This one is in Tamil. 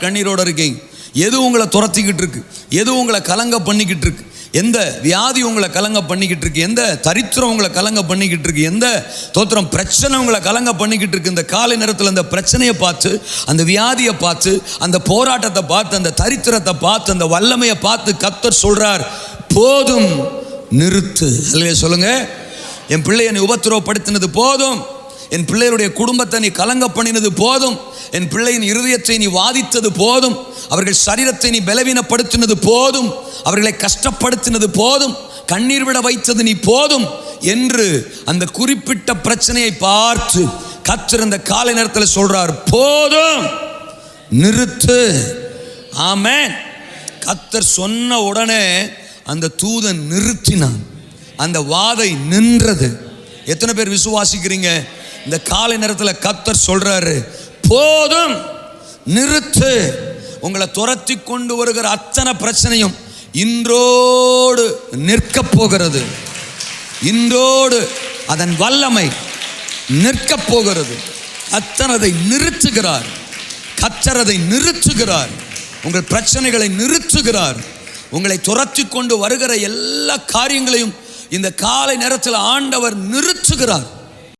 கண்ணீரோட இருக்கீங்க எது உங்களை துரத்திக்கிட்டு இருக்கு? எது உங்களை கலங்க பண்ணிக்கிட்டு இருக்கு? எந்த வியாதி உங்களை கலங்க பண்ணிக்கிட்டு இருக்கு? எந்த தரித்திரம் உங்களை கலங்க பண்ணிக்கிட்டு இருக்கு? எந்த தோத்திரம் பிரச்சனை உங்களை கலங்க பண்ணிக்கிட்டு இருக்கு? இந்த காலை நேரத்தில் அந்த பிரச்சனையை பார்த்து அந்த வியாதியை பார்த்து அந்த போராட்டத்தை பார்த்து அந்த தரித்திரத்தை பார்த்து அந்த வல்லமையை பார்த்து கத்தர் சொல்றார் போதும் நிறுத்து. அல்லையா சொல்லுங்க. என் பிள்ளையை நீ உபத்திரவப்படுத்தினது போதும். என் பிள்ளைகளுடைய குடும்பத்தை நீ கலங்க பண்ணினது போதும். என் பிள்ளையின் இருதயத்தை நீ வாதித்தது போதும். அவர்கள் சரீரத்தை நீ பலவீனப்படுத்தினது போதும். அவர்களை கஷ்டப்படுத்தினது போதும். கண்ணீர் விட வைத்தது நீ போதும் என்று அந்த குறிப்பிட்ட பிரச்சனையை பார்த்து கத்தர் இந்த காலை நேரத்தில் சொல்றார் போதும். நிறுத்து. ஆமேன். கத்தர் சொன்ன உடனே அந்த தூதன் நிறுத்தினான். அந்த வாதை நின்றது. எத்தனை பேர் விசுவாசிக்கிறீங்க? இந்த காலை நேரத்தில் கத்தர் சொல்றாரு போதும் நிறுத்து. உங்களை துரத்தி கொண்டு வருகிற அத்தனை பிரச்சனையும் இன்றோடு நிற்க போகிறது. இன்றோடு அதன் வல்லமை நிற்கப் போகிறது. அத்தனதை நிறுத்துகிறார். கத்தரதை நிறுத்துகிறார். உங்கள் பிரச்சனைகளை நிறுத்துகிறார். உங்களை துரத்தி கொண்டு வருகிற எல்லா காரியங்களையும் இந்த காலை நேரத்தில் ஆண்டவர் நிறுத்துகிறார்.